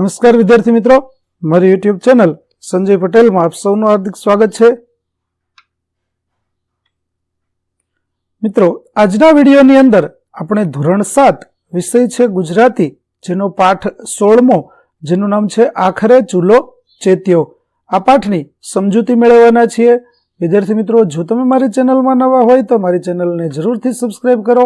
નમસ્કાર વિદ્યાર્થી મિત્રો. મારી યુટ્યુબ ચેનલ સંજય પટેલમાં આપ સૌનું હાર્દિક સ્વાગત છે. મિત્રો, આજના વિડીયોની અંદર આપણે ધોરણ સાત વિષય છે ગુજરાતી, જેનો પાઠ સોળમો, જેનું નામ છે આખરે ચૂલો ચેત્યો. આ પાઠની સમજૂતી મેળવવાના છીએ. વિદ્યાર્થી મિત્રો, જો તમે મારી ચેનલમાં નવા હોય તો મારી ચેનલને જરૂરથી સબસ્ક્રાઈબ કરો.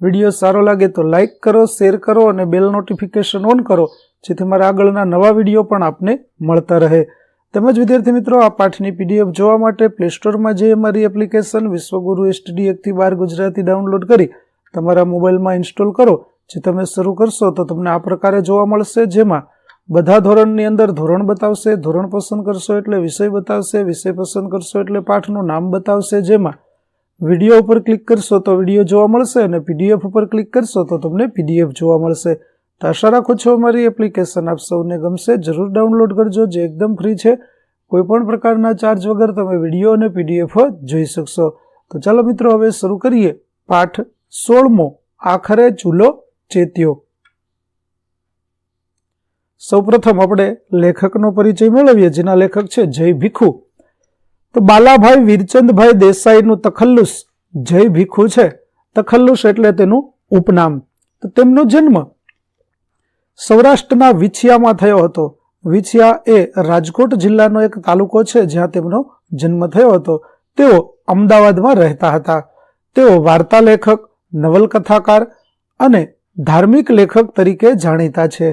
વીડિયો સારો લાગે તો લાઇક કરો, શેર કરો અને બેલ નોટિફિકેશન ઓન કરો. જેથી મારા આગળના નવા વીડિયો પણ આપને મળતા રહે. તેમજ વિદ્યાર્થી મિત્રો, આ પાઠની પીડીએફ જોવા માટે પ્લે સ્ટોરમાં જે અમારી એપ્લિકેશન વિશ્વગુરુ એસટીડી એકથી બાર ગુજરાતી ડાઉનલોડ કરી તમારા મોબાઈલમાં ઇન્સ્ટોલ કરો, જે તમે શરૂ કરશો તો તમને આ પ્રકારે જોવા મળશે, જેમાં બધા ધોરણની અંદર ધોરણ બતાવશે, ધોરણ પસંદ કરશો એટલે વિષય બતાવશે, વિષય પસંદ કરશો એટલે પાઠનું નામ બતાવશે, જેમાં વીડિયો ઉપર ક્લિક કરશો તો વીડિયો જોવા મળશે અને પીડીએફ ઉપર ક્લિક કરશો તો તમને પીડીએફ જોવા મળશે. તો આશા રાખું છું અમારી એપ્લિકેશન આપ સૌને ગમશે. જરૂર ડાઉનલોડ કરજો, જે એકદમ ફ્રી છે. કોઈપણ પ્રકારના ચાર્જ વગર તમે વીડિયો અને પીડીએફ જોઈ શકશો. તો ચાલો મિત્રો, હવે શરૂ કરીએ. પાઠ સોળમો, આખરે ચૂલો ચેત્યો. સૌપ્રથમ આપણે લેખકનો પરિચય મેળવીએ, જેના લેખક છે જય ભીખુ. તો બાલાભાઈ વીરચંદભાઈ દેસાઈનું તખલ્લુસ જય ભીખુ છે. તખલ્લુસ એટલે તેનું ઉપનામ. તો તેમનો જન્મ સૌરાષ્ટ્રના વિછિયામાં થયો હતો. વિછિયા એ રાજકોટ જિલ્લાનો એક તાલુકો છે જ્યાં તેમનો જન્મ થયો હતો. તેઓ અમદાવાદમાં રહેતા હતા. તેઓ વાર્તા લેખક, નવલકથાકાર અને ધાર્મિક લેખક તરીકે જાણીતા છે.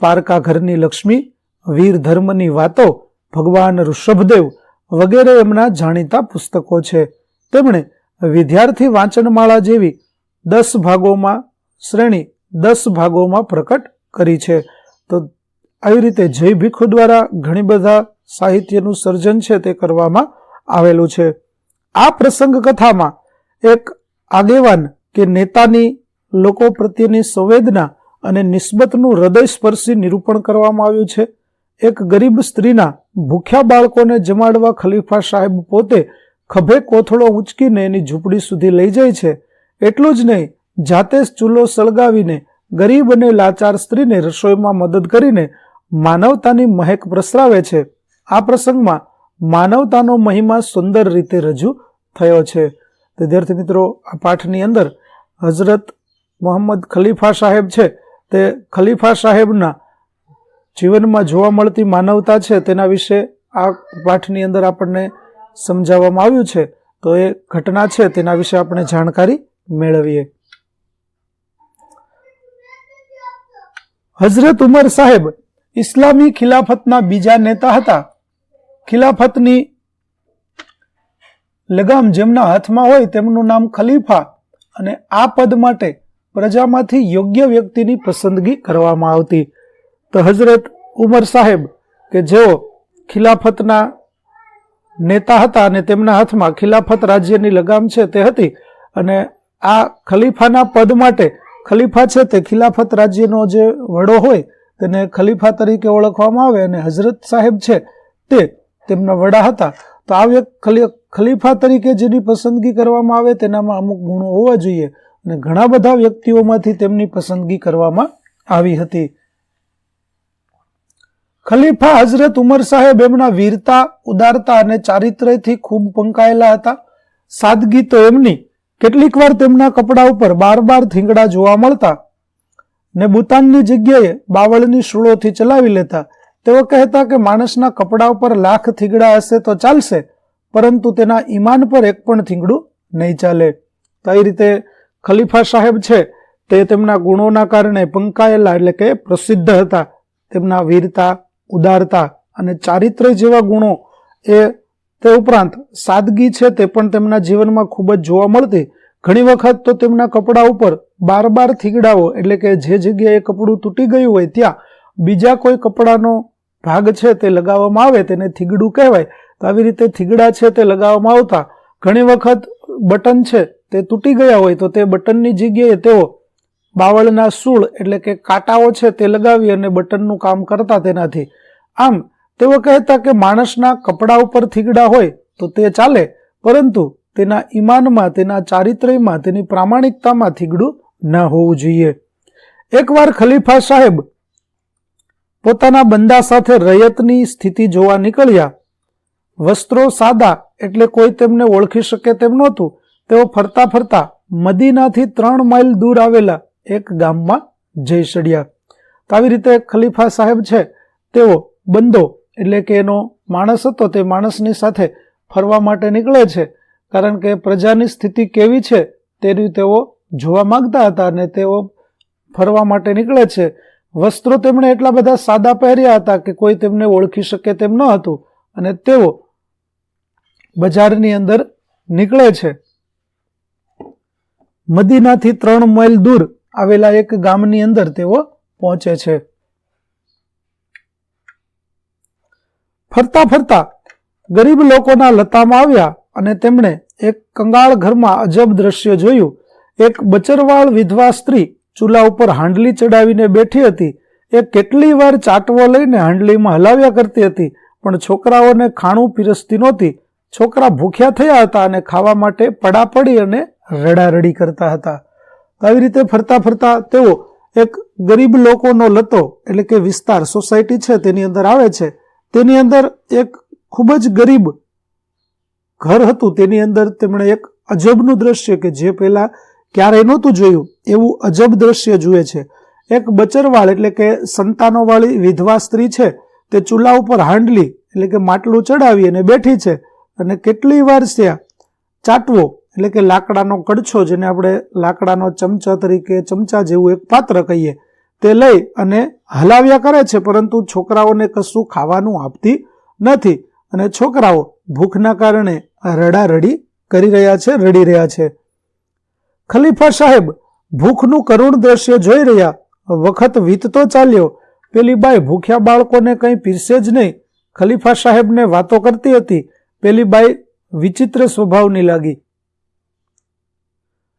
પારકા ઘરની લક્ષ્મી, વીર ધર્મની વાતો ભગવાન ઋષભદેવ વગેરે એમના જાણીતા પુસ્તકો છે. તેમણે વિદ્યાર્થી વાંચનમાળા જેવી દસ ભાગોમાં શ્રેણી દસ ભાગોમાં પ્રકટ કરી છે. તો આવી રીતે જય ભીખુ દ્વારા ઘણી બધા સાહિત્યનું સર્જન છે તે કરવામાં આવેલું છે. આ પ્રસંગ કથામાં એક આગેવાન કે નેતાની લોકો પ્રત્યેની સંવેદના અને નિસ્બતનું હૃદયસ્પર્શી નિરૂપણ કરવામાં આવ્યું છે. એક ગરીબ સ્ત્રીના ભૂખ્યા બાળકોને જમાડવા ખલીફા સાહેબ પોતે ખભે કોથળો ઊંચકીને એની ઝૂંપડી સુધી લઈ જાય છે. એટલું જ નહીં, જાતે જ ચૂલો સળગાવીને ગરીબ અને લાચાર સ્ત્રીને રસોઈમાં મદદ કરીને માનવતાની મહેક પ્રસરાવે છે. આ પ્રસંગમાં માનવતાનો મહિમા સુંદર રીતે રજૂ થયો છે. વિદ્યાર્થી મિત્રો, આ પાઠની અંદર હઝરત મોહમ્મદ ખલીફા સાહેબ છે. તે ખલીફા સાહેબના જીવનમાં જોવા મળતી માનવતા છે. તેના વિશે આ પાઠની અંદર આપણને સમજાવવામાં આવ્યું છે. તો એ ઘટના છે, તેના વિશે આપણે જાણકારી મેળવીએ. હઝરત ઉમર સાહેબ ઇસ્લામી ખિલાફતના બીજા નેતા હતા. ખિલાફતની લગામ જેમના હાથમાં હોય તેમનું નામ ખલીફા અને આ પદ માટે પ્રજામાંથી યોગ્ય વ્યક્તિની પસંદગી કરવામાં આવતી. તો હઝરત ઉમર સાહેબ કે જેઓ ખિલાફતના નેતા હતા અને તેમના હાથમાં ખિલાફત રાજ્યની લગામ છે તે હતી અને આ ખલીફાના પદ માટે ખલીફા છે તે ખિલાફત રાજ્યનો જે વડો હોય તેને ખલીફા તરીકે ઓળખવામાં આવે અને હઝરત સાહેબ છે તે તેમના વડા હતા. તો આ ખલીફા તરીકે જેની પસંદગી કરવામાં આવે તેનામાં અમુક ગુણો હોવા જોઈએ અને ઘણા બધા વ્યક્તિઓમાંથી તેમની પસંદગી કરવામાં આવી હતી. ખલીફા હઝરત ઉમર સાહેબ એમના વીરતા, ઉદારતા અને ચારિત્ર્યથી ખૂબ પંકાયેલા હતા. સાદગી તો એમની કેટલીક વાર તેમના કપડા ઉપર બાર બાર થીંગડા જોવા મળતા ને બુતાનની જગ્યાએ બાવળની શૂળોથી ચલાવી લેતા. તેઓ કહેતા કે માણસના કપડા ઉપર લાખ થીગડા હશે તો ચાલશે, પરંતુ તેના ઈમાન પર એક પણ થીંગડું નહીં ચાલે. તો એ રીતે ખલીફા સાહેબ છે, તે તેમના ગુણોના કારણે પંકાયેલા એટલે કે પ્રસિદ્ધ હતા. તેમના વીરતા, ઉદારતા અને ચારિત્ર્ય જેવા ગુણો એ તે ઉપરાંત સાદગી છે તે પણ તેમના જીવનમાં ખૂબ જ જોવા મળતી. ઘણી વખત તો તેમના કપડાં ઉપર બાર બાર થીગડાઓ, એટલે કે જે જગ્યાએ કપડું તૂટી ગયું હોય ત્યાં બીજા કોઈ કપડાનો ભાગ છે તે લગાવવામાં આવે, તેને થીગડું કહેવાય. તો આવી રીતે થીગડા છે તે લગાવવામાં આવતા. ઘણી વખત બટન છે તે તૂટી ગયા હોય તો તે બટનની જગ્યાએ તેઓ બાવળના સૂળ, એટલે કે કાંટાઓ છે તે લગાવી અને બટનનું કામ કરતા તેનાથી. આમ તેઓ કહેતા કે માણસના કપડા ઉપર થીગડા હોય તો તે ચાલે, પરંતુ તેના ઈમાનમાં, તેના ચારિત્ર્યમાં, તેની પ્રામાણિકતામાં થીગડું ન હોવું જોઈએ. એકવાર ખલીફા સાહેબ પોતાના બંદા સાથે રયતની સ્થિતિ જોવા નીકળ્યા. વસ્ત્રો સાદા એટલે કોઈ તેમને ઓળખી શકે તેમ નહોતું. તેઓ ફરતા ફરતા મદીનાથી ત્રણ માઇલ દૂર આવેલા એક ગામમાં જઈ ચડ્યા તો આવી રીતે ખલીફા સાહેબ છે, તેઓ બંદો એટલે કે એનો માણસ હતો, તે માણસની સાથે ફરવા માટે નીકળે છે. કારણ કે પ્રજાની સ્થિતિ કેવી છે તેની તેઓ જોવા માગતા હતા અને તેઓ ફરવા માટે નીકળે છે. વસ્ત્રો તેમણે એટલા બધા સાદા પહેર્યા હતા કે કોઈ તેમને ઓળખી શકે તેમ ન હતું અને તેઓ બજારની અંદર નીકળે છે. મદીનાથી ત્રણ માઇલ દૂર આવેલા એક ગામની અંદર તેઓ પહોંચે છે. ફરતા ફરતા ગરીબ લોકોના લતામાં આવ્યા અને તેમણે એક કંગાળ ઘરમાં અજબ દ્રશ્ય જોયું. એક બચરવાળ વિધવા સ્ત્રી ચૂલા ઉપર હાંડલી ચડાવીને બેઠી હતી. એ કેટલી વાર ચાટવો લઈને હાંડલીમાં હલાવ્યા કરતી હતી, પણ છોકરાઓને ખાણું પીરસતી નહોતી. છોકરા ભૂખ્યા થયા હતા અને ખાવા માટે પડા પડી અને રડારડી કરતા હતા. આવી રીતે ફરતા ફરતા તેઓ એક ગરીબ લોકોનો લતો, એટલે કે વિસ્તાર સોસાયટી છે, તેની અંદર આવે છે. તેની અંદર એક ખૂબ જ ગરીબ ઘર હતું. તેની અંદર તેમણે એક અજબનું દ્રશ્ય કે જે પહેલાં ક્યારેય નહોતું જોયું, એવું અજબ દ્રશ્ય જુએ છે. એક બચરવાળ એટલે કે સંતાનોવાળી વિધવા સ્ત્રી છે, તે ચૂલા ઉપર હાંડલી એટલે કે માટલું ચડાવી અને બેઠી છે અને કેટલી વાર ત્યાં ચાટવો એટલે કે લાકડાનો કડછો જેને આપણે લાકડાનો ચમચા તરીકે ચમચા જેવું એક પાત્ર કહીએ તે લઈ અને હલાવ્યા કરે છે, પરંતુ છોકરાઓને કશું ખાવાનું આપતી નથી અને છોકરાઓ ભૂખના કારણે રડારડી કરી રહ્યા છે, રડી રહ્યા છે. ખલીફા સાહેબ ભૂખનું કરુણ દ્રશ્ય જોઈ રહ્યા. વખત વીતતો ચાલ્યો. પેલી બાઈ ભૂખ્યા બાળકોને કંઈ પીરસે જ નહીં. ખલીફા સાહેબને વાતો કરતી હતી. પેલી બાઈ વિચિત્ર સ્વભાવની લાગી.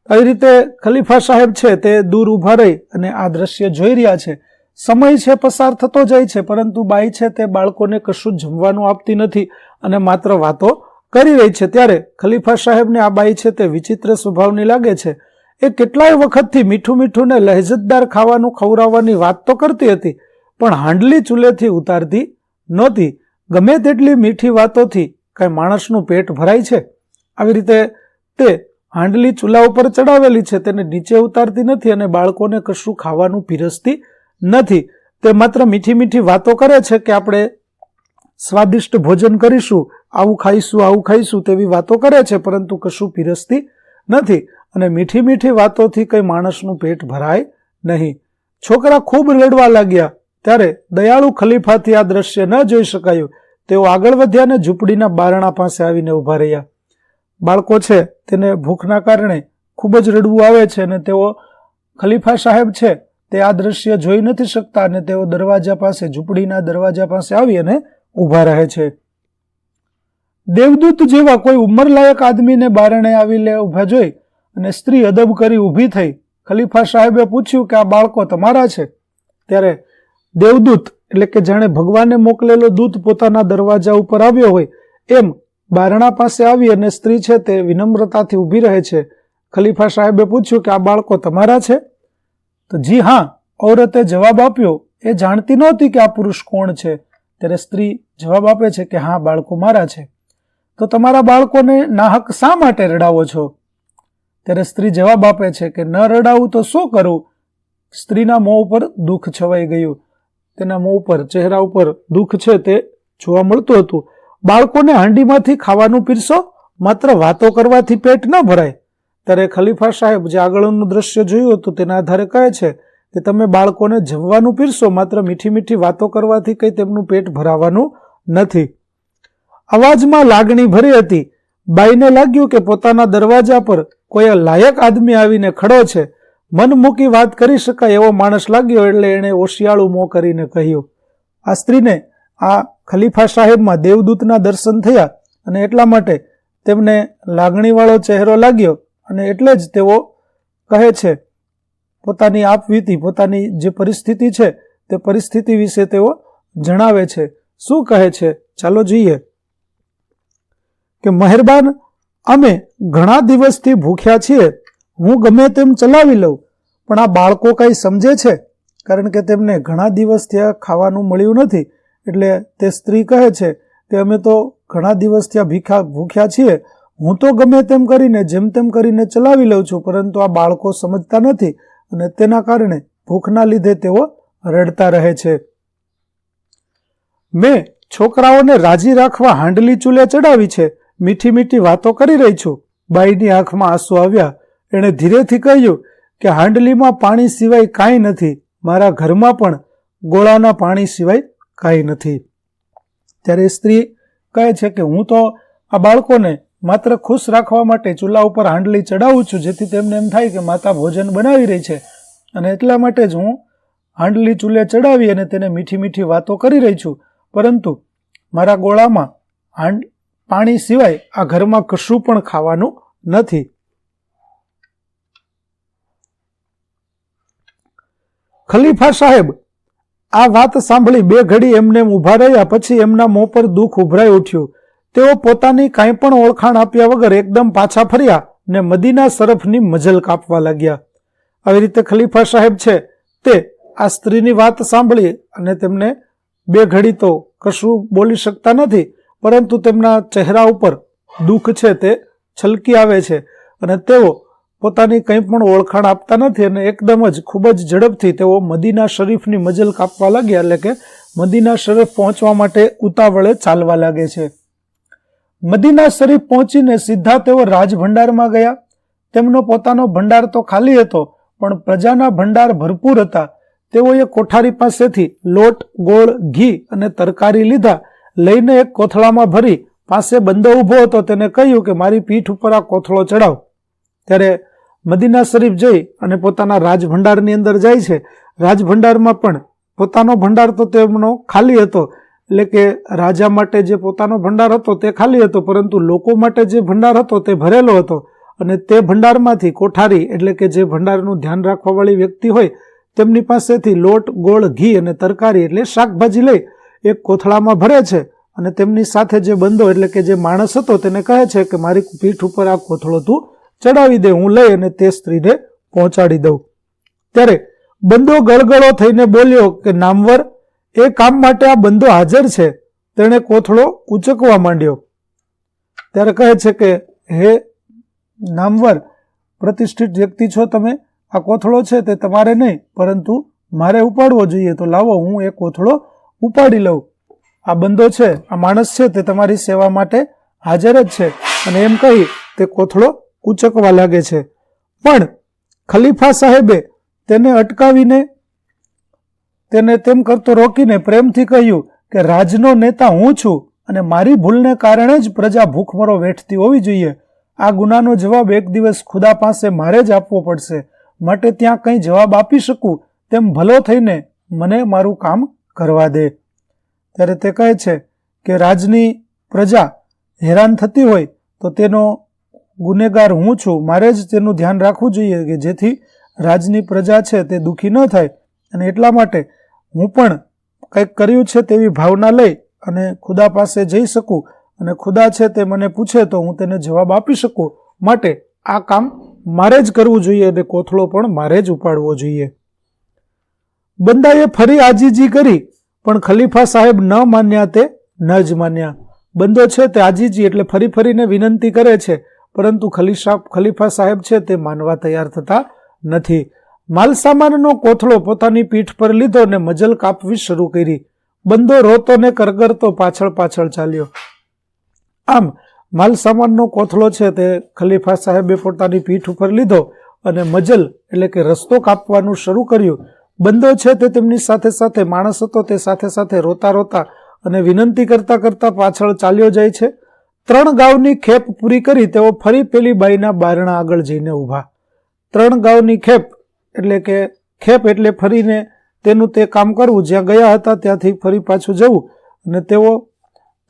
આવી રીતે ખલીફા સાહેબ છે તે દૂર ઊભા રહી અને આ દ્રશ્ય જોઈ રહ્યા છે. સમય છે, પસાર થતો જાય છે, પરંતુ બાઈ છે તે બાળકોને કશું જમવાનું આપતી નથી અને માત્ર વાતો કરી રહી છે. ત્યારે ખલીફા સાહેબને આ બાઈ છે તે વિચિત્ર સ્વભાવની લાગે છે. એ કેટલાય વખતથી મીઠું મીઠું ને લહેજતદાર ખાવાનું ખવડાવવાની વાત તો કરતી હતી, પણ હાંડલી ચૂલેથી ઉતારતી નહોતી. ગમે તેટલી મીઠી વાતોથી કાંઈ માણસનું પેટ ભરાય છે? આવી રીતે તે હાંડલી ચૂલા ઉપર ચડાવેલી છે. તેને નીચે ઉતારતી નથી અને બાળકોને કશું ખાવાનું પીરસતી નથી. તે માત્ર મીઠી મીઠી વાતો કરે છે કે આપણે સ્વાદિષ્ટ ભોજન કરીશું, આવું ખાઈશું આવું ખાઈશું તેવી વાતો કરે છે, પરંતુ કશું પીરસતી નથી. અને મીઠી મીઠી વાતોથી કંઈ માણસનું પેટ ભરાય નહીં. છોકરા ખૂબ રડવા લાગ્યા. ત્યારે દયાળુ ખલીફાથી આ દ્રશ્ય ન જોઈ શકાયું. તેઓ આગળ વધ્યા અને ઝૂંપડીના બારણા પાસે આવીને ઊભા રહ્યા. બાળકો છે, તેને ભૂખના કારણે ખૂબ જ રડવું આવે છે અને તેઓ ખલીફા સાહેબ છે, તે આ દ્રશ્ય જોઈ નથી શકતા અને તેઓ દરવાજા પાસે, ઝૂંપડીના દરવાજા પાસે આવી અને ઊભા રહે છે. દેવદૂત જેવા કોઈ ઉંમરલાયક આદમીને બારણે આવી લે ઊભા જોઈ અને સ્ત્રી અદબ કરી ઊભી થઈ. ખલીફા સાહેબે પૂછ્યું કે આ બાળકો તમારા છે? ત્યારે દેવદૂત એટલે કે જાણે ભગવાને મોકલેલો દૂત પોતાના દરવાજા ઉપર આવ્યો હોય એમ બારણા પાસે આવી અને સ્ત્રી છે તે વિનમ્રતાથી ઊભી રહે છે. ખલીફા સાહેબે પૂછ્યું કે આ બાળકો તમારા છે? તો જી હા, ઔરતે જવાબ આપ્યો, એ જાણતી નહોતી કે આ પુરુષ કોણ છે. ત્યારે સ્ત્રી જવાબ આપે છે કે હા, બાળકો મારા છે. તો તમારા બાળકોને નાહક શા માટે રડાવો છો? ત્યારે સ્ત્રી જવાબ આપે છે કે ન રડાવું તો શું કરું? સ્ત્રીના મોં ઉપર દુઃખ છવાઈ ગયું. તેના મોં ઉપર, ચહેરા ઉપર દુઃખ છે તે જોવા મળતું હતું. બાળકોને હાંડીમાંથી ખાવાનું પીરસો, માત્ર વાતો કરવાથી પેટ ન ભરાય. ત્યારે ખલીફા સાહેબ જે આગળનું દ્રશ્ય જોયું હતું તેના આધારે કહે છે કે તમે બાળકોને જમવાનું પીરસો, માત્ર મીઠી મીઠી વાતો કરવાથી કંઈ તેમનું પેટ ભરાવાનું નથી. અવાજમાં લાગણી ભરી હતી. બાઈને લાગ્યું કે પોતાના દરવાજા પર કોઈ લાયક આદમી આવીને ખડો છે. મન મૂકી વાત કરી શકાય એવો માણસ લાગ્યો એટલે એણે ઓશિયાળું મોં કરીને કહ્યું, આ સ્ત્રીને આ ખલીફા સાહેબમાં દેવદૂતના દર્શન થયા અને એટલા માટે તેમને લાગણીવાળો ચહેરો લાગ્યો અને એટલે જ તેઓ કહે છે, પોતાની આપવીતી પોતાની જે પરિસ્થિતિ છે, તે પરિસ્થિતિ વિશે તેઓ જણાવે છે. શું કહે છે? ચાલો જોઈએ. કે મહેરબાન, અમે ઘણા દિવસથી ભૂખ્યા છીએ. હું ગમે તેમ ચલાવી લઉં, પણ આ બાળકો કંઈ સમજે છે? કારણ કે તેમને ઘણા દિવસ ત્યાં ખાવાનું મળ્યું નથી. એટલે તે સ્ત્રી કહે છે કે અમે તો ઘણા દિવસ ત્યાં ભીખા, ભૂખ્યા છીએ. હું તો ગમે તેમ કરીને, જેમ તેમ કરીને ચલાવી લઉં છું, પરંતુ આ બાળકો સમજતા નથી અને તેના કારણે ભૂખના લીધે તેઓ રડતા રહે છે. મેં છોકરાઓને રાજી રાખવા હાંડલી ચૂલે ચડાવી છે. મીઠી મીઠી વાતો કરી રહી છું. બાઈની આંખમાં આંસુ આવ્યા. એણે ધીરેથી કહ્યું કે, હાંડલીમાં પાણી સિવાય કાંઈ નથી. મારા ઘરમાં પણ ગોળાના પાણી સિવાય કાંઈ નથી. ત્યારે સ્ત્રી કહે છે કે હું તો આ બાળકોને માત્ર ખુશ રાખવા માટે ચૂલા ઉપર હાંડલી ચડાવું છું, જેથી તેમને એમ થાય કે માતા ભોજન બનાવી રહી છે. અને એટલા માટે જ હું હાંડલી ચૂલે ચડાવી અને તેને મીઠી મીઠી વાતો કરી રહી છું. પરંતુ મારા ગોળામાં હાંડ, પાણી સિવાય આ ઘરમાં કશું પણ ખાવાનું નથી. ખલીફા સાહેબ આ વાત સાંભળી બે ઘડી એમને ઊભા રહ્યા, પછી એમના મોં પર દુઃખ ઉભરાઈ ઉઠ્યું. તેઓ પોતાની કાંઈ પણ ઓળખાણ આપ્યા વગર એકદમ પાછા ફર્યા ને મદીના સરફની મજલ કાપવા લાગ્યા. આવી રીતે ખલીફા સાહેબ છે તે આ સ્ત્રીની વાત સાંભળી અને તેમને બે ઘડી તો કશું બોલી શકતા નથી, પરંતુ તેમના ચહેરા ઉપર દુઃખ છે તે છલકી આવે છે અને તેઓ પોતાની કંઈ પણ ઓળખાણ આપતા નથી અને એકદમ જ ખૂબ જ ઝડપથી તેઓ મદીના શરીફની મજલ કાપવા લાગ્યા એટલે કે મદીના શરીફ પહોંચવા માટે ઉતાવળે ચાલવા લાગે છે. મદીના શરીફ પહોંચીને સીધા તેઓ રાજભંડારમાં ગયા. તેમનો પોતાનો ભંડાર તો ખાલી હતો, પણ પ્રજાના ભંડાર ભરપૂર હતા. તેઓએ કોઠારી પાસેથી લોટ, ગોળ, ઘી અને તરકારી લીધા. લઈને એક કોથળામાં ભરી, પાસે બંદો ઊભો હતો, તેને કહ્યું કે મારી પીઠ ઉપર આ કોથળો ચડાવ ત્યારે મદીના શરીફ જઈ અને પોતાના રાજભંડારની અંદર જાય છે. રાજભંડારમાં પણ પોતાનો ભંડાર તો તેમનો ખાલી હતો. એટલે કે રાજા માટે જે પોતાનો ભંડાર હતો તે ખાલી હતો, પરંતુ લોકો માટે જે ભંડાર હતો તે ભરેલો હતો. અને તે ભંડારમાંથી કોઠારી એટલે કે જે ભંડારનું ધ્યાન રાખવાવાળી વ્યક્તિ હોય, તેમની પાસેથી લોટ, ગોળ, ઘી અને તરકારી એટલે શાકભાજી લઈ એક કોથળામાં ભરે છે. અને તેમની સાથે જે બંધો એટલે કે જે માણસ હતો તેને કહે છે કે મારી પીઠ ઉપર આ કોથળો તું ચડાવી દે, હું લઈ અને તે સ્ત્રીને પહોંચાડી દઉં. ત્યારે બંધો ગળગળો થઈને બોલ્યો કે, નામવર, એ કામ માટે આ બંધો હાજર છે. તેણે કોથળો ઉચકવા માંડ્યો. ત્યારે કહે છે કે, હે નામવર, પ્રતિષ્ઠિત વ્યક્તિ છો તમે, આ કોથળો છે તે તમારે નહીં, પરંતુ મારે ઉપાડવો જોઈએ, તો લાવો, હું એ કોથળો ઉપાડી લઉં. આ બંધો છે, આ માણસ છે, તે તમારી સેવા માટે હાજર જ છે. અને એમ કહી તે કોથળો ઉચકવા લાગે છે. પણ ખલીફા સાહેબે તેને અટકાવીને તેને તેમ કરતો રોકીને પ્રેમથી કહ્યું કે રાજનો નેતા હું છું અને મારી ભૂલને કારણે જ પ્રજા ભૂખમરો વેઠતી હોવી જોઈએ. આ ગુનાનો જવાબ એક દિવસ ખુદા પાસે મારે જ આપવો પડશે. માટે ત્યાં કંઈ જવાબ આપી શકું તેમ ભલો થઈને મને મારું કામ કરવા દે. ત્યારે તે કહે છે કે રાજની પ્રજા હેરાન થતી હોય તો તેનો ગુનેગાર હું છું, મારે જ તેનું ધ્યાન રાખવું જોઈએ કે જેથી રાજની પ્રજા છે તે દુઃખી ન થાય અને એટલા માટે હું પણ કંઈક કર્યું છે તેવી ભાવના લઈ અને ખુદા પાસે જઈ શકું અને ખુદા છે તે મને પૂછે તો હું તેને જવાબ આપી શકું. માટે આ કામ મારે જ કરવું જોઈએ અને કોથળો પણ મારે જ ઉપાડવો જોઈએ. બંદાએ ફરી આજીજી કરી, પણ ખલીફા સાહેબ ન માન્યા તે ન જ માન્યા. બંદો છે તે આજીજી એટલે ફરી ફરીને વિનંતી કરે છે પરંતુ ખલીફા ખલીફા સાહેબ છે તે માનવા તૈયાર થતા નથી. માલસામાનનો કોથળો પોતાની પીઠ પર લીધો અને મજલ કાપવી શરૂ કરી. બંદો રોતો ને કરગરતો પાછળ પાછળ ચાલ્યો. આમ, માલસામાનનો કોથળો છે તે ખલીફા સાહેબે પોતાની પીઠ ઉપર લીધો અને મજલ એટલે કે રસ્તો કાપવાનું શરૂ કર્યું. બંદો છે તે તેમની સાથે સાથે, માણસ હતો તે સાથે સાથે રોતા રોતા અને વિનંતી કરતા કરતા પાછળ ચાલ્યો જાય છે. ત્રણ ગાવની ખેપ પૂરી કરી તેઓ ફરી પેલી બાઈના બારણા આગળ જઈને ઊભા. ત્રણ ગાવની ખેપ એટલે કે ખેપ એટલે ફરીને તેનું તે કામ કરવું. જ્યાં ગયા હતા ત્યાંથી ફરી પાછું જવું અને તેઓ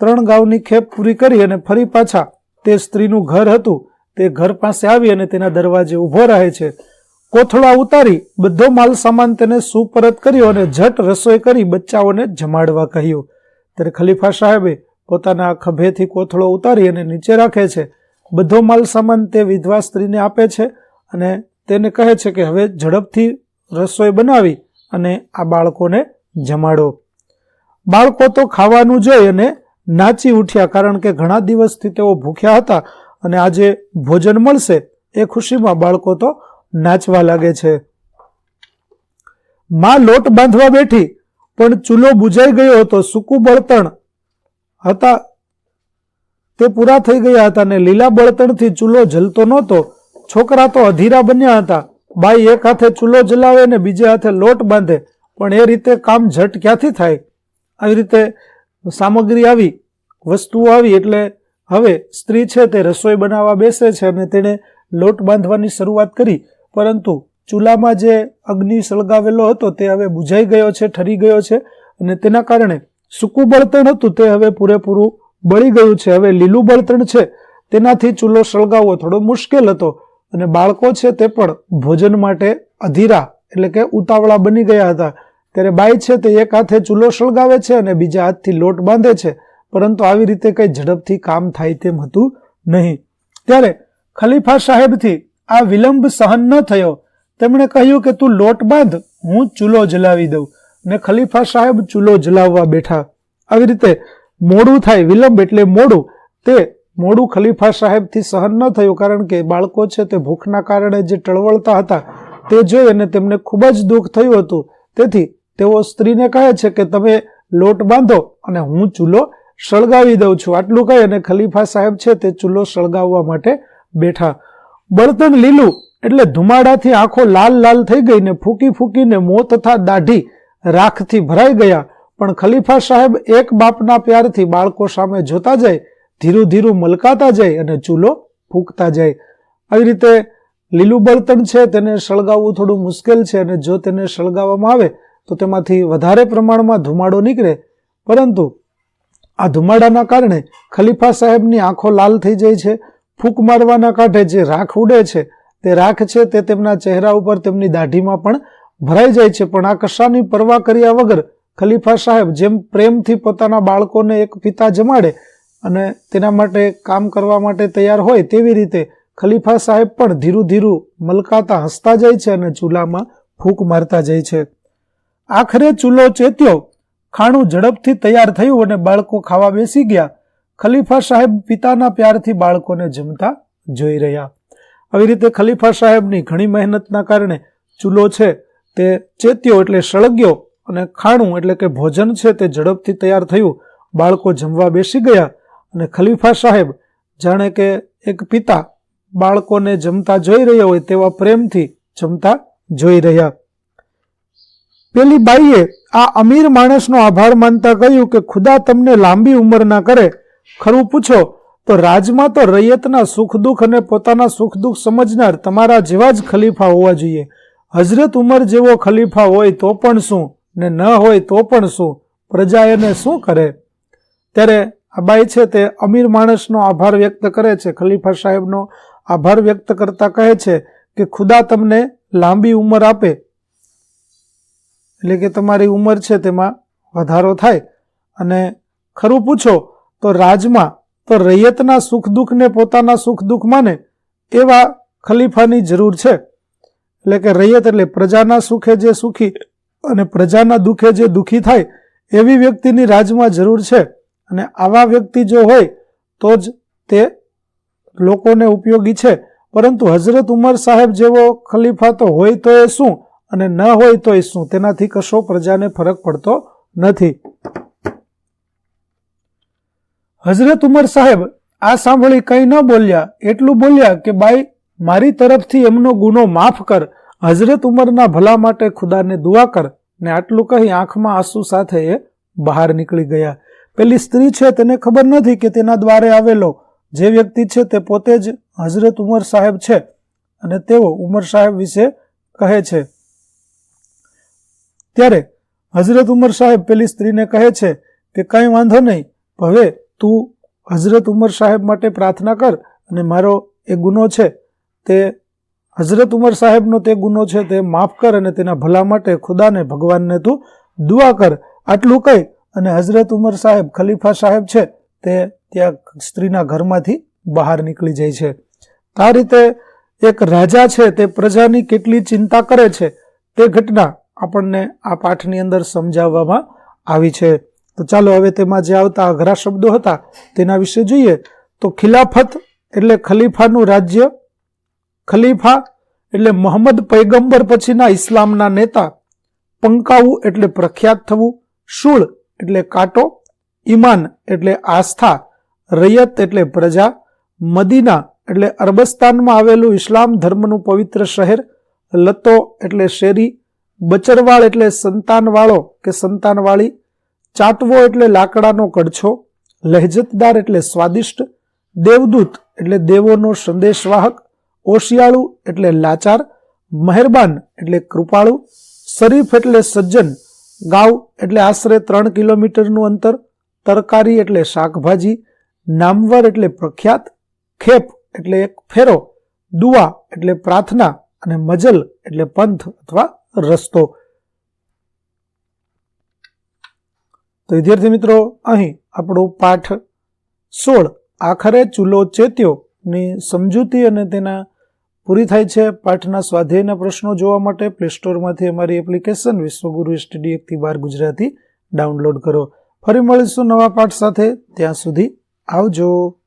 ત્રણ ગાવની ખેપ પૂરી કરી અને ફરી પાછા તે સ્ત્રીનું ઘર હતું. તે ઘર પાસે આવી અને તેના દરવાજે ઊભો રહે છે. કોથળા ઉતારી બધો માલ સામાન તેને સુપરત કર્યો અને ઝટ રસોઈ કરી બચ્ચાઓને જમાડવા કહ્યું. ત્યારે ખલીફા સાહેબે પોતાના ખભેથી કોથળો ઉતારી અને નીચે રાખે છે. બધો માલ સામાન તે વિધવા સ્ત્રીને આપે છે અને તેને કહે છે કે હવે ઝડપથી રસોઈ બનાવી અને આ બાળકોને જમાડો. બાળકો તો ખાવાનું જોઈ અને નાચી ઉઠ્યા કારણ કે ઘણા દિવસથી તેઓ ભૂખ્યા હતા અને આજે ભોજન મળશે. એ ખુશીમાં બાળકો તો નાચવા લાગે છે. માં લોટ બાંધવા બેઠી, પણ ચૂલો બુજાઈ ગયો હતો. સૂકું બળતણ હતા. તે પૂરા થઈ ગયા હતા ને લીલા બળતણથી ચૂલો જલતો નહોતો. છોકરા તો અધીરા બન્યા હતા. બાઈ એક હાથે ચૂલો જલાવે ને બીજે હાથે લોટ બાંધે. પણ એ રીતે કામ ઝટ ક્યાંથી થાય? આવી રીતે સામગ્રી આવી, વસ્તુઓ આવી એટલે હવે સ્ત્રી છે તે રસોઈ બનાવવા બેસે છે અને તેણે લોટ બાંધવાની શરૂઆત કરી. પરંતુ ચૂલામાં જે અગ્નિ સળગાવેલો હતો તે હવે બુઝાઈ ગયો છે, ઠરી ગયો છે અને તેના કારણે સૂકું બળતણ હતું તે હવે પૂરેપૂરું બળી ગયું છે. હવે લીલું બળતણ છે તેનાથી ચૂલો સળગાવવો થોડો મુશ્કેલ હતો અને બાળકો છે તે પણ ભોજન માટે અધીરા એટલે કે ઉતાવળા બની ગયા હતા. ત્યારે બાઈ છે તે એક હાથે ચૂલો સળગાવે છે અને બીજા હાથથી લોટ બાંધે છે. પરંતુ આવી રીતે કંઈ ઝડપથી કામ થાય તેમ હતું નહીં. ત્યારે ખલીફા સાહેબથી આ વિલંબ સહન ન થયો. તેમણે કહ્યું કે તું લોટ બાંધ, હું ચૂલો જલાવી દઉં. ને ખલીફા સાહેબ ચૂલો જલાવવા બેઠા. આવી રીતે મોડું થાય, વિલંબ એટલે મોડું, તે મોડું ખલીફા સાહેબથી સહન ન થયું કારણ કે બાળકો છે તે ભૂખના કારણે જે ટળવળતા હતા તે જોઈ અને તેમને ખૂબ જ દુઃખ થયું હતું. તેથી તેઓ સ્ત્રીને કહે છે કે તમે લોટ બાંધો અને હું ચૂલો સળગાવી દઉં છું. આટલું કહી અને ખલીફા સાહેબ છે તે ચૂલો સળગાવવા માટે બેઠા. બળતણ લીલું એટલે ધુમાડાથી આંખો લાલ લાલ થઈ ગઈ ને ફૂકી ફૂકીને મોં તથા દાઢી રાખથી ભરાઈ ગયા, પણ ખલીફા સાહેબ એક બાપના પ્યારથી બાળકો સામે જોતા જાય, ધીરું ધીરું મલકાતા જાય અને ચૂલો ફૂંકતા જાય. આવી રીતે લીલું બળતણ છે તેને સળગાવવું થોડું મુશ્કેલ છે અને જો તેને સળગાવવામાં આવે, તો તેમાંથી વધારે પ્રમાણમાં ધુમાડો નીકળે. પરંતુ આ ધુમાડાના કારણે ખલીફા સાહેબની આંખો લાલ થઈ જાય છે, ફૂંક મારવાના કાંઠે જે રાખ ઉડે છે, તે રાખ છે તે તેમના ચહેરા ઉપર તેમની દાઢીમાં પણ ભરાઈ જાય છે, પણ આ કશાની પરવા કર્યા વગર ખલીફા સાહેબ જેમ પ્રેમથી પોતાના બાળકોને એક પિતા જમાડે અને તેના માટે કામ કરવા માટે તૈયાર હોય તેવી રીતે ખલીફા સાહેબ પણ ધીરું ધીરું મલકાતા હસતા જાય છે અને ચૂલામાં ફૂંક મારતા જાય છે. આખરે ચૂલો ચેત્યો, ખાણું ઝડપથી તૈયાર થયું અને બાળકો ખાવા બેસી ગયા. ખલીફા સાહેબ પિતાના પ્યારથી બાળકોને જમતા જોઈ રહ્યા. આવી રીતે ખલીફા સાહેબની ઘણી મહેનતના કારણે ચૂલો છે તે ચેત્યો એટલે સળગ્યો અને ખાણું એટલે કે ભોજન છે તે ઝડપથી તૈયાર થયું. બાળકો જમવા બેસી ગયા અને ખલીફા સાહેબ જાણે કે એક પિતા બાળકોને જમતા જોઈ રહ્યા હોય તેવા પ્રેમથી જમતા જોઈ રહ્યા. પેલી બાઈએ આ અમીર માણસનો આભાર માનતા કહ્યું કે ખુદા તમને લાંબી ઉંમરના કરે. ખરું પૂછો, તો રાજમાં તો રૈયતના સુખ દુઃખ અને પોતાના સુખ દુઃખ સમજનાર તમારા જેવા જ ખલીફા હોવા જોઈએ. હજરત ઉમર જેવો ખલીફા હોય તો પણ શું ને ન હોય તો પણ શું? પ્રજા એને શું કરે? ત્યારે આ બાઈ છે તે અમીર માણસનો આભાર વ્યક્ત કરે છે. ખલીફા સાહેબનો આભાર વ્યક્ત કરતા કહે છે કે, ખુદા તમને લાંબી ઉંમર આપે. એટલે કે તમારી ઉંમર છે તેમાં વધારો થાય. અને ખરું પૂછો, તો રાજમાં તો રૈયતના સુખ દુઃખને પોતાના સુખ દુઃખ માને એવા ખલીફાની જરૂર છે. એટલે કે રૈયત એટલે પ્રજાના સુખે જે સુખી અને પ્રજાના દુઃખે જે દુઃખી થાય, એવી વ્યક્તિની રાજમાં જરૂર છે. અને આવા વ્યક્તિ જો હોય, તો જ તે લોકોને ઉપયોગી છે. પરંતુ હઝરત ઉમર સાહેબ જેવો ખલીફા તો હોય તો એ શું? અને ન હોય તો એ શું? તેનાથી કશો પ્રજાને ફરક પડતો નથી. હઝરત ઉમર સાહેબ આ સાંભળી કંઈ ન બોલ્યા. એટલું બોલ્યા કે, બાઈ મારી તરફથી એમનો ગુનો માફ કર. હઝરત ઉમરના ભલા માટે ખુદાને દુઆ કર ને આટલું કહી આંખમાં આંસુ સાથે એ બહાર નીકળી ગયા. પેલી સ્ત્રી છે તેને ખબર નથી કે તેના દ્વારે આવેલો. જે વ્યક્તિ છે તે પોતે જ હઝરત ઉમર સાહેબ છે અને તેઓ ઉમર સાહેબ વિશે કહે છે. ત્યારે હઝરત ઉમર સાહેબ પેલી સ્ત્રીને કહે છે કે કંઈ વાંધો નહીં, હવે તું હઝરત ઉમર સાહેબ માટે પ્રાર્થના કર અને મારો એ ગુનો છે. તે હઝરત ઉમર સાહેબનો તે ગુનો છે, તે માફ કર અને તેના ભલા માટે ખુદાને, ભગવાનને તું દુઆ કર. આટલું કહી અને હઝરત ઉમર સાહેબ ખલીફા સાહેબ છે, તે ત્યાં સ્ત્રીના ઘરમાંથી બહાર નીકળી જાય છે. આ રીતે એક રાજા છે, તે પ્રજાની કેટલી ચિંતા કરે છે, તે ઘટના આપણને આ પાઠની અંદર સમજાવવામાં આવી છે. તો ચાલો હવે તેમાં જે આવતા અઘરા શબ્દો હતા તેના વિશે જોઈએ. તો ખિલાફત એટલે ખલીફાનું રાજ્ય ખલીફા એટલે મોહમ્મદ પૈગંબર પછીના ઇસ્લામના નેતા પંકાવું એટલે પ્રખ્યાત થવું, શૂળ એટલે કાંટો, ઈમાન એટલે આસ્થા, રૈયત એટલે પ્રજા, મદીના એટલે અરબસ્તાનમાં આવેલું ઇસ્લામ ધર્મનું પવિત્ર શહેર, લતો એટલે શેરી, બચરવાળ એટલે સંતાનવાળો કે સંતાનવાળી, ચાટવો એટલે લાકડાનો કડછો, લહેજતદાર એટલે સ્વાદિષ્ટ, દેવદૂત એટલે દેવોનો સંદેશવાહક ઓશિયાળુ એટલે લાચાર, મહેરબાન એટલે કૃપાળુ, શરીફ એટલે સજ્જન ગાવ એટલે આશરે ત્રણ કિલોમીટરનું અંતર, તરકારી એટલે શાકભાજી, નામવર એટલે પ્રખ્યાત, ખેપ એટલે એક ફેરો દુઆ એટલે પ્રાર્થના અને મજલ એટલે પંથ અથવા રસ્તો. તો વિદ્યાર્થી મિત્રો, અહીં આપણો પાઠ સોળ આખરે ચૂલો ચેત્યો ની સમજૂતી અને તેના પૂરી થાય છે પાઠના સ્વાધ્યાયના પ્રશ્નો જોવા માટે પ્લે સ્ટોરમાંથી અમારી એપ્લિકેશન વિશ્વગુરુ સ્ટડી એકથી બાર ગુજરાતી ડાઉનલોડ કરો. ફરી મળીશું નવા પાઠ સાથે. ત્યાં સુધી આવજો.